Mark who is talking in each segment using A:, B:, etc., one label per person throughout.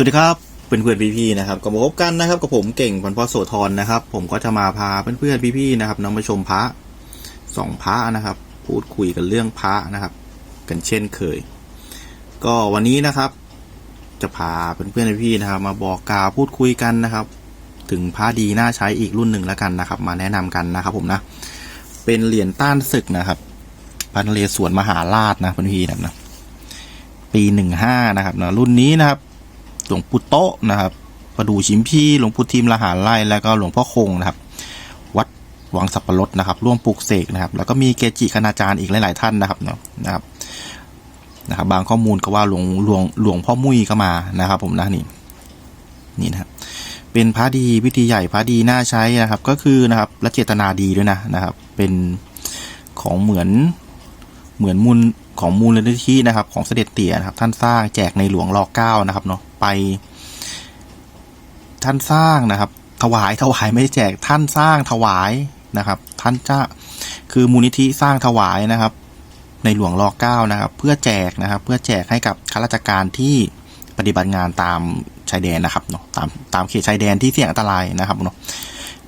A: สวัสดีครับเพื่อนเพื่อนพี่ๆนะครับก็มาพบกันนะครับกับผมเก่งพันพ่อโสธรนะครับ ผมก็จะมาพาเพื่อนเพื่อนๆพี่ๆนะครับน้องมาชมพระสองพระนะครับ พูดคุยกันเรื่องพระนะครับ กันเช่นเคย ก็วันนี้นะครับ จะพาเพื่อนเพื่อนๆพี่ๆนะครับ มาบอกกล่าวพูดคุยกันนะครับ ถึงพระดีน่าใช้อีกรุ่นหนึ่งแล้วกันนะครับ มาแนะนำกันนะครับ ผมนะเป็นเหรียญต้านศึกนะครับพันเลสวนมหาราชนะเพื่อนพี่นะปีหนึ่งห้านะครับนะรุ่นนี้นะครับ หลวงปู่โตะนะครับประดูชิมพีหลวงปู่ทิมละหารไล่แล้วก็หลวงพ่อคงนะครับ วัดวังสับปะรดนะครับ ร่วมปลูกเสกนะครับ แล้วก็มีเกจิคณาจารย์อีกหลาย ๆ ท่านนะครับเนาะนะครับนะครับ บางข้อมูลก็ว่าหลวงหลวงหลวงพ่อมุ้ยก็มานะครับ ผมนะนี่นี่นะครับเป็นพระดีพิธีใหญ่พระดีน่าใช้นะครับ ก็คือนะครับและเจตนาดีด้วยนะนะครับ เป็นของเหมือนเหมือนมูล ของมูลนิธินะครับ ของเสด็จเตี่ยนะครับ ท่านสร้างแจกในหลวงรอเก้านะครับเนาะไป ท่านสร้างนะครับ ถวายถวายไม่ได้แจกท่านสร้างถวายนะครับ ท่านจะคือมูลนิธิสร้างถวายนะครับ ในหลวงรอเก้านะครับ เพื่อแจกนะครับ เพื่อแจกให้กับข้าราชการที่ปฏิบัติงานตามชายแดนนะครับเนาะตามตามเขตชายแดนที่เสี่ยงอันตรายนะครับเนาะ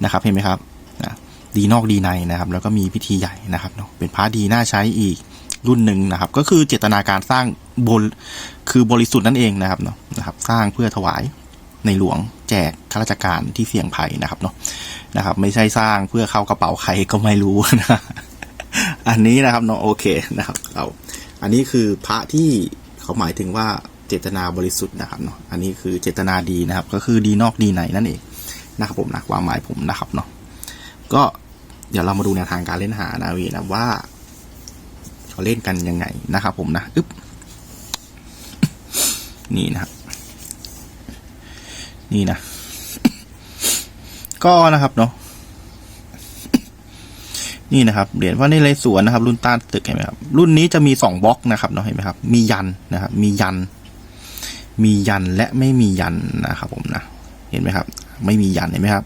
A: นะครับเห็นไหมครับนะดีนอกดีในนะครับ แล้วก็มีพิธีใหญ่นะครับเนาะเป็นพระดีน่าใช้อีก รุ่นหนึ่งนะครับ ก็คือเจตนาการสร้างบนคือบริสุทธิ์นั่นเองนะครับเนาะนะครับ สร้างเพื่อถวายในหลวงแจกข้าราชการที่เสี่ยงภัยนะครับเนาะนะครับ ไม่ใช่สร้างเพื่อเข้ากระเป๋าใครก็ไม่รู้นะอันนี้นะครับเนาะโอเคนะครับ เราอันนี้คือพระที่เขาหมายถึงว่าเจตนาบริสุทธิ์นะครับเนาะอันนี้คือเจตนาดีนะครับ ก็คือดีนอกดีในนั่นเองนะครับผมนะความหมายผมนะครับเนาะก็เดี๋ยวเรามาดูแนวทางการเล่นหานาวีนะว่า เขาเล่นกันยังไงนะครับผมนะอึ๊บนี่นะนี่นะ ก็นะครับเนาะนี่นะครับเหรียญพระนเรศวรนะครับ รุ่นต้านตึกเห็นไหมครับรุ่นนี้จะมีสองบล็อกนะครับเนาะเห็นไหมครับ มียันนะครับ มียัน มียันและไม่มียันนะครับ ผมนะเห็นไหมครับ ไม่มียันเห็นไหมครับ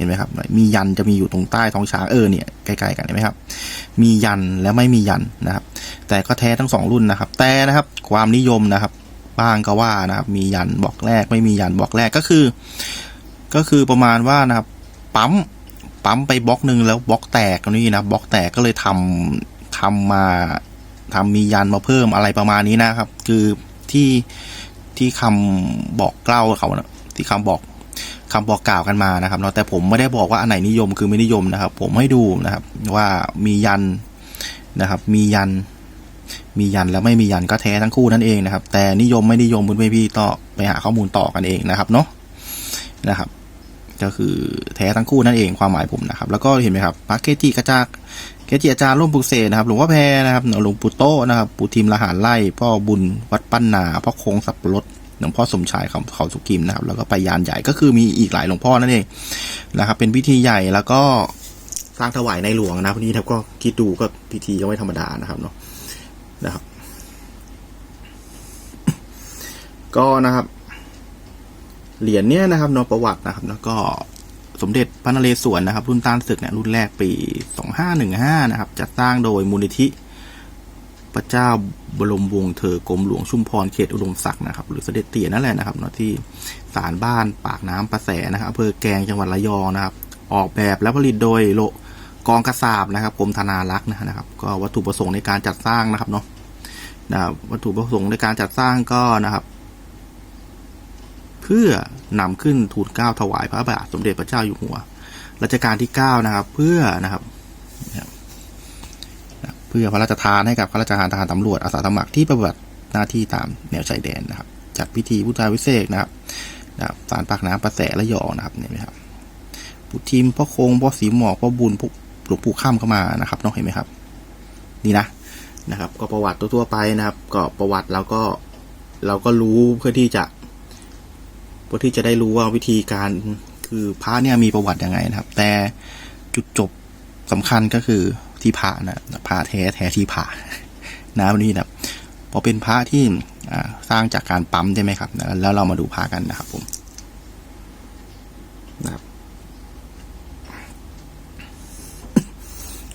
A: เห็นไหมครับมียันจะมีอยู่ตรงใต้ท้องช้างเออเนี่ยใกล้ๆกันเห็นไหมครับ มียันและไม่มียันนะครับ แต่ก็แท้ทั้งสองรุ่นนะครับ แต่นะครับความนิยมนะครับบ้างก็ว่านะครับ มียันบล็อกแรกไม่มียันบล็อกแรกก็คือ ก็คือประมาณว่านะครับ ปั๊มปั๊มไปบล็อกหนึ่งแล้วบล็อกแตกนี่นะบล็อกแตกก็เลยทำทำมาทำมียันมาเพิ่มอะไรประมาณนี้นะครับ คือที่ที่คำบอกเล่าเขานะที่คำบอก คำบอกกล่าวกันมานะครับเนาะแต่ผมไม่ได้บอกว่าอันไหนนิยมคือไม่นิยมนะครับ ผมให้ดูนะครับว่ามียันนะครับ มียัน มียันแล้วไม่มียันก็แท้ทั้งคู่นั่นเองนะครับ แต่นิยมไม่นิยมคุณพี่ต่อไปหาข้อมูลต่อกันเองนะครับเนาะนะครับ ก็คือแท้ทั้งคู่นั่นเองความหมายผมนะครับ แล้วก็เห็นไหมครับพระเกจิกระจากเกจิอาจารย์ร่วมปุกเสนะครับหลวงพ่อแพรนะครับหลวงปู่โตนะครับปู่ทิมละหารไล่พ่อบุญวัดปั้นนาพ่อคงสับปะรด หลวงพ่อสมชายเขาเขาสุกิมนะครับ แล้วก็ไปยานใหญ่ก็คือมีอีกหลายหลวงพ่อนั่นเองนะครับ เป็นพิธีใหญ่แล้วก็สร้างถวายในหลวงนะพวกนี้ครับก็คิดดูก็พิธีก็ไม่ธรรมดานะครับเนาะนะครับ ก็นะครับ เหรียญเนี้ยนะครับเนาะประวัตินะครับ แล้วก็สมเด็จพระนเรศวรนะครับ รุ่นต้านศึกเนี่ยรุ่นแรกปี 2515 นะครับจัดสร้างโดยมูลนิธิ พระเจ้าบรมวงศ์เธอกรมหลวงชุมพรเขตอุดมศักดิ์นะครับ หรือเสด็จเตี่ยนั่นแหละนะครับเนาะที่ศาลบ้านปากน้ำประแสนะครับอำเภอแกงจังหวัดระยองนะครับ ออกแบบและผลิตโดยโลกองกระสาบนะครับกรมธนารักษ์นะครับ ก็วัตถุประสงค์ในการจัดสร้างนะครับเนาะนะวัตถุประสงค์ในการจัดสร้างก็นะครับ เพื่อนำขึ้นทูลเกล้าถวายพระบาทสมเด็จพระเจ้าอยู่หัวรัชกาลที่เก้านะครับ เพื่อนะครับนะครับนะ เพื่อพระราชทานให้กับข้าราชการทหารตำรวจอาสาสมัครที่ปฏิบัติหน้าที่ตามแนวชายแดนนะครับ จัดพิธีพุทธาวิเศษนะครับนะครับสารปากน้ำประแสและยอนะครับเนี่ยนะครับปุทีมพ่อคงพ่อสีหมอกพ่อบุญพวกหลวงปู่ข้ามเข้ามานะครับน้องเห็นไหมครับ นี่นะนะครับ ก็ประวัติทั่วๆไปนะครับ ก็ประวัติเราก็เราก็รู้เพื่อที่จะเพื่อที่จะได้รู้ว่าวิธีการคือพระเนี่ยมีประวัติยังไงนะครับ แต่จุดจบสำคัญก็คือ ที่พระนะพระแท้แท้ที่พระนะวันนี้นะพอเป็นพระที่สร้างจากการปั๊มใช่ไหมครับ แล้วเรามาดูพระกันนะครับผมนะครับ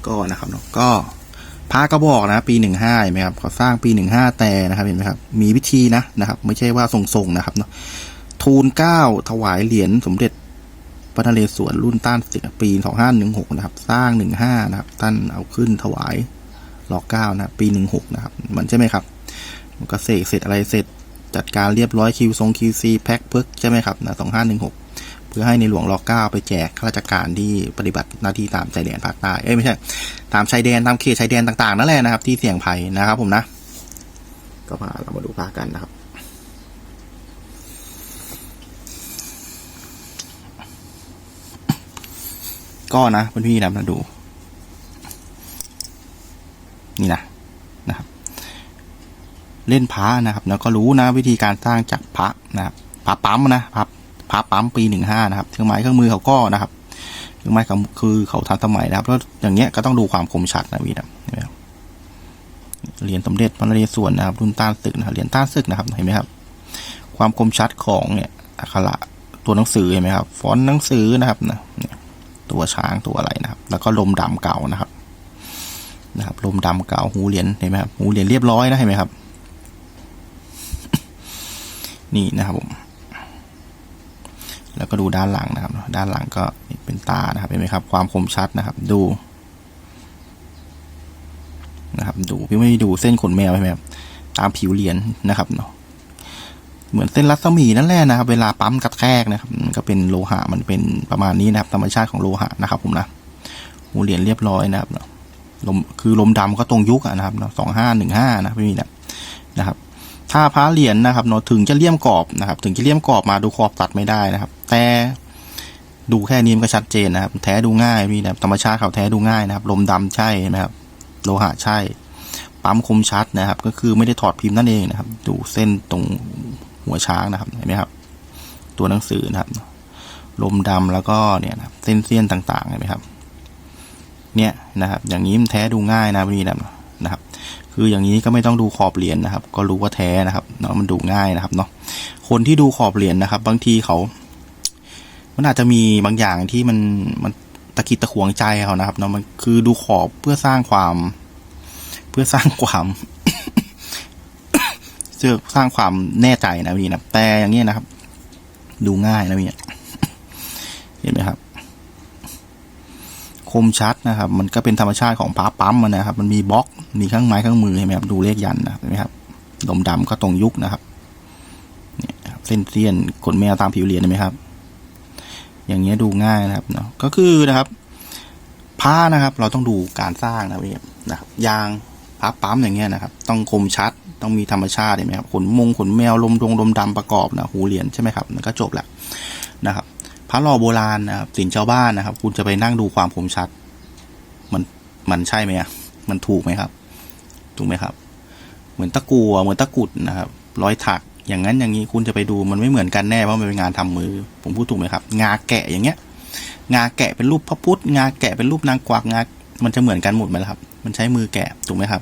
A: ก็นะครับเนาะก็พระก็บอกนะ ปีหนึ่งห้าเห็นไหมครับเขาสร้างปีหนึ่งห้าแต่นะครับเห็นไหมครับ มีวิธีนะนะครับ ไม่ใช่ว่าส่งๆนะครับเนาะทูลเก้าถวายเหรียญสมเด็จ พระนเรศวรรุ่นต้านศึกปีสองห้าหนึ่งหกนะครับ สร้างหนึ่งห้านะครับท่านเอาขึ้นถวายรอเก้านะปีหนึ่งหกนะครับ มันใช่ไหมครับมันก็เสกเสร็จอะไรเสร็จจัดการเรียบร้อยคิวทรงคิวซีแพ็คเพิกใช่ไหมครับนะสองห้าหนึ่งหกเพื่อให้ในหลวงรอเก้าไปแจกข้าราชการที่ปฏิบัติหน้าที่ตามชายแดนภาคใต้เอ้ยไม่ใช่ตามชายแดนตามเขตชายแดนต่างๆนั่นแหละนะครับ ที่เสี่ยงภัยนะครับ ผมนะ ก็มาเรามาดูภาคกันนะครับ ก็นะเพื่อนพี่นะมาดู นี่นะนะครับ เล่นพระนะครับ แล้วก็รู้นะวิธีการสร้างจากพระนะครับพระปั๊มนะพระพระปั๊มปีหนึ่งห้านะครับเครื่องไม้เครื่องมือเขาก็นะครับเครื่องไม้เขาคือเขาทันสมัยนะครับแล้วอย่างเงี้ยก็ต้องดูความคมชัดนะพี่นะเห็นไหมครับเรียญสมเด็จพระนเรศวรนะครับรุ่นต้านศึกนะครับเหรียญต้านศึกนะครับเห็นไหมครับ ความคมชัดของเนี่ยอักขระตัวหนังสือเห็นไหมครับฟอนต์หนังสือนะครับนะเนี่ย ตัวช้างตัวอะไรนะครับ แล้วก็ลมดำเก่านะครับ นะครับลมดำเก่าหูเหรียญเห็นไหมครับหูเหรียญเรียบร้อยนะเห็นไหมครับ นี่นะครับผมแล้วก็ดูด้านหลังนะครับ ด้านหลังก็เป็นตานะครับเห็นไหมครับ ความคมชัดนะครับ ดูนะครับ ดูพี่ไม่ด้ดูเส้นขนแมวใช่ไหมครับตามผิวเหรียญนะครับเนาะ เหมือนเส้นรัศมีนั่นแหละนะครับ เวลาปั๊มกระแทกนะครับก็เป็นโลหะมันเป็นประมาณนี้นะครับ ธรรมชาติของโลหะนะครับ ผมนะหูเหรียญเรียบร้อยนะครับนะลมคือลมดำก็ตรงยุคนะครับสองห้าหนึ่งห้านะพี่นะนะครับถ้าพระเหรียญนะครับเนาะถึงจะเลี่ยมกรอบนะครับ ถึงจะเลี่ยมกรอบมาดูขอบตัดไม่ได้นะครับ แต่ดูแค่นี้มันก็ชัดเจนนะครับ แท้ดูง่ายพี่นะธรรมชาติเขาแท้ดูง่ายนะครับ ลมดำใช่ไหมครับ โลหะใช่ ปั๊มคมชัดนะครับ ก็คือไม่ได้ถอดพิมพ์นั่นเองนะครับ ดูเส้นตรง หัวช้างนะครับเห็นไหมครับ ตัวหนังสือนะครับ ลมดำแล้วก็เนี่ยนะเส้นเสี้ยนต่างๆเห็นไหมครับ เนี่ยนะครับ อย่างนี้มันแท้ดูง่ายนะพี่นะนะครับ คืออย่างนี้ก็ไม่ต้องดูขอบเหรียญนะครับ ก็รู้ว่าแท้นะครับเนาะมันดูง่ายนะครับเนาะคนที่ดูขอบเหรียญนะครับ บางทีเขา มันอาจจะมีบางอย่างที่มันมันตะกิดตะขวงใจเขานะครับเนาะมันคือดูขอบเพื่อสร้างความ เพื่อสร้างความ เพื่อสร้างความแน่ใจนะพี่นะแต่อย่างเงี้ยนะครับ ดูง่ายนะพี่เห็นไหมครับ คมชัดนะครับ มันก็เป็นธรรมชาติของพาปั๊มมันนะครับ มันมีบล็อกมีเครื่องไม้เครื่องมือเห็นไหมครับดูเลขยันนะเห็นไหมครับดมดำก็ตรงยุคนะครับเนี่ยเส้นเสี้ยนขนแมวตามผิวเหรียญเห็นไหมครับ อย่างเงี้ยดูง่ายนะครับเนาะก็คือนะครับผ้านะครับ เราต้องดูการสร้างนะพี่นะครับยางผ้าปั๊มอย่างเงี้ยนะครับ ต้องคมชัด ต้องมีธรรมชาติเห็นไหมครับขนมงขนแมวลมดงลมดำประกอบนะหูเหรียญใช่ไหมครับมันก็จบแหละนะครับพระหล่อโบราณนะครับสินชาวบ้านนะครับ คุณจะไปนั่งดูความคมชัด มันมันใช่ไหมมันถูกไหมครับ ถูกไหมครับ เหมือนตะกัวเหมือนตะกุดนะครับ ร้อยถักอย่างนั้นอย่างนี้คุณจะไปดูมันไม่เหมือนกันแน่เพราะมันเป็นงานทำมือ ผมพูดถูกไหมครับ งาแกะอย่างเงี้ย งาแกะเป็นรูปพระพุทธงาแกะเป็นรูปนางกวักงา มันจะเหมือนกันหมดไหมละครับ มันใช้มือแกะถูกไหมครับ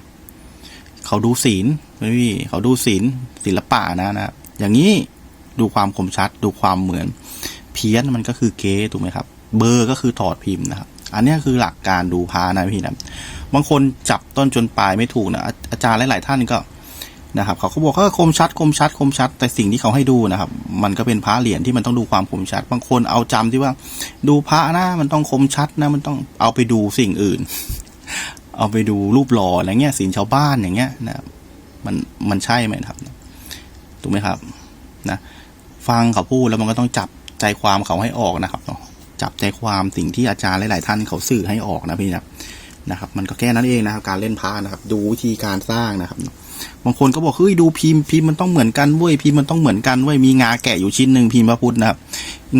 A: เขาดูศีลไม่พี่เขาดูศีลศิลปะนะนะครับอย่างนี้ดูความคมชัด ดูความเหมือน เพี้ยนมันก็คือเก๊ถูกไหมครับ เบอร์ก็คือถอดพิมพ์นะครับ อันนี้คือหลักการดูพานะพี่นะบางคนจับต้นจนปลายไม่ถูกนะอาอาจารย์หลาย ๆ ท่านก็นะครับเขาก็บอกว่าคมชัดคมชัดคมชัด แต่สิ่งที่เขาให้ดูนะครับ มันก็เป็นพระเหรียญที่มันต้องดูความคมชัด บางคนเอาจำที่ว่า ดูพระนะมันต้องคมชัดนะมันต้องเอาไปดูสิ่งอื่น เอาไปดูรูปหล่ออะไรเงี้ยศิลชาวบ้านอย่างเงี้ยนะมันมันใช่ไหมครับถูกไหมครับนะฟังเขาพูดแล้วมันก็ต้องจับใจความเขาให้ออกนะครับเนาะจับใจความสิ่งที่อาจารย์หลาย ๆ ท่านเขาสื่อให้ออกนะพี่นะนะครับ มันก็แค่นั้นเองนะครับ การเล่นพระนะครับ ดูวิธีการสร้างนะครับบางคนก็บอกเฮ้ยดูพิมพ์พิมพ์มันต้องเหมือนกันเว้ยพิมพ์มันต้องเหมือนกันเว้ยมีงาแกะอยู่ชิ้นหนึ่งพิมพ์พระพุทธนะครับ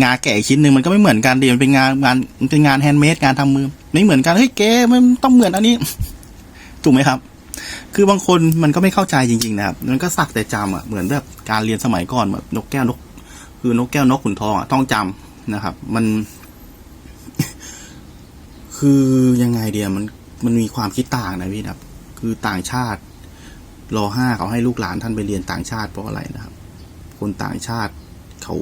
A: งาแกะชิ้นหนึ่งมันก็ไม่เหมือนกันดิมันเป็นงานงานมันเป็นงานแฮนด์เมดงานทำมือ ไม่เหมือนกันเฮ้ยเก๋มันต้องเหมือนอันนี้ถูกไหมครับ คือบางคนมันก็ไม่เข้าใจจริงๆนะครับมันก็สักแต่จำอะเหมือนแบบการเรียนสมัยก่อนแบบนกแก้วนก คือนกแก้วนกขุนทองอะต้องจำนะครับ มัน คือยังไงเดียมันมันมีความคิดต่างนะพี่นะครับ คือต่างชาติรอห้าเขาให้ลูกหลานท่านไปเรียนต่างชาติเพราะอะไรนะครับ คนต่างชาติเขา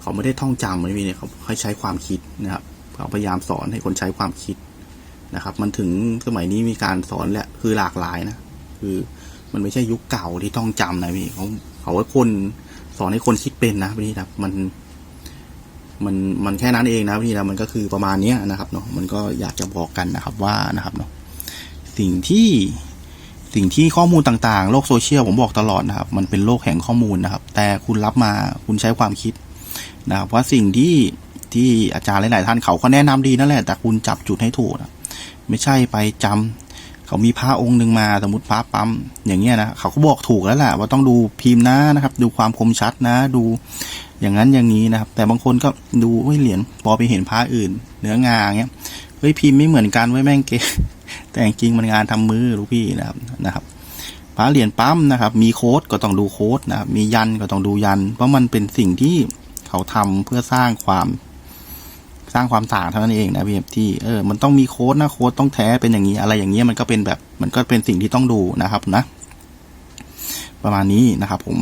A: เขาไม่ได้ท่องจำไม่มีเนี่ยเขาให้ใช้ความคิดนะครับ เขาพยายามสอนให้คนใช้ความคิดนะครับ มันถึงสมัยนี้มีการสอนแหละคือหลากหลายนะคือมันไม่ใช่ยุคเก่าที่ต้องจำนะพี่เขาเขาว่าคนสอนให้คนคิดเป็นนะพี่ครับมัน มันมันแค่นั้นเองนะพี่นะมันก็คือประมาณเนี้ยนะครับเนาะมันก็อยากจะบอกกันนะครับว่านะครับเนาะสิ่งที่สิ่งที่ข้อมูลต่างๆ โลกโซเชียลผมบอกตลอดนะครับ มันเป็นโลกแห่งข้อมูลนะครับ แต่คุณรับมาคุณใช้ความคิดนะครับว่าสิ่งที่ ที่อาจารย์หลาย ๆ ท่านเขาก็แนะนำดีนั่นแหละ แต่คุณจับจุดให้ถูกนะไม่ใช่ไปจำเขามีพระองค์หนึ่งมาสมมติพระปั๊มอย่างเงี้ยนะเขาก็บอกถูกแล้วแหละว่าต้องดูพิมพ์นะนะครับ ดูความคมชัดนะ ดูอย่างนั้นอย่างนี้นะครับ แต่บางคนก็ดูเฮ้ยเหรียญพอไปเห็นพระอื่น เนื้องาเงี้ยเฮ้ยพิมพ์ไม่เหมือนกันไว้ยแม่งเก๋แต่จริงมันงานทำมือรู้พี่นะครับนะครับพระเหรียญปั๊มนะครับ มีโค้ดก็ต้องดูโค้ดนะครับมียันก็ต้องดูยัน เพราะมันเป็นสิ่งที่เขาทำเพื่อสร้างความ สร้างความต่างเท่านั้นเองนะพี่ที่เออมันต้องมีโค้ดนะโค้ดต้องแท้เป็นอย่างนี้อะไรอย่างเงี้ยมันก็เป็นแบบมันก็เป็นสิ่งที่ต้องดูนะครับนะ ประมาณนี้นะครับ ผม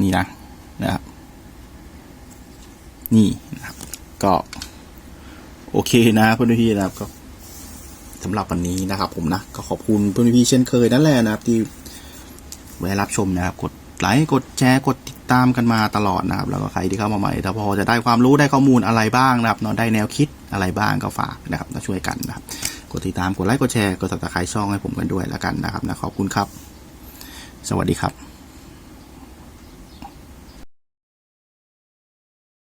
A: นี่นะนะครับนี่นะครับ ก็ โอเคนะเพื่อนพี่นะครับก็สำหรับวันนี้นะครับ ผมนะก็ขอบคุณเพื่อนพี่เช่นเคยนั่นแหละนะครับที่แวะรับชมนะครับกด ไลค์กดแชร์กดติดตามกันมาตลอดนะครับ แล้วก็ใครที่เข้ามาใหม่ถ้าพอจะได้ความรู้ได้ข้อมูลอะไรบ้างนะครับเนาะได้แนวคิดอะไรบ้างก็ฝากนะครับมาช่วยกันนะครับกดติดตามกดไลค์กดแชร์กดติดตามช่องให้ผมกันด้วยแล้วกันนะครับนะขอบคุณครับ สวัสดีครับ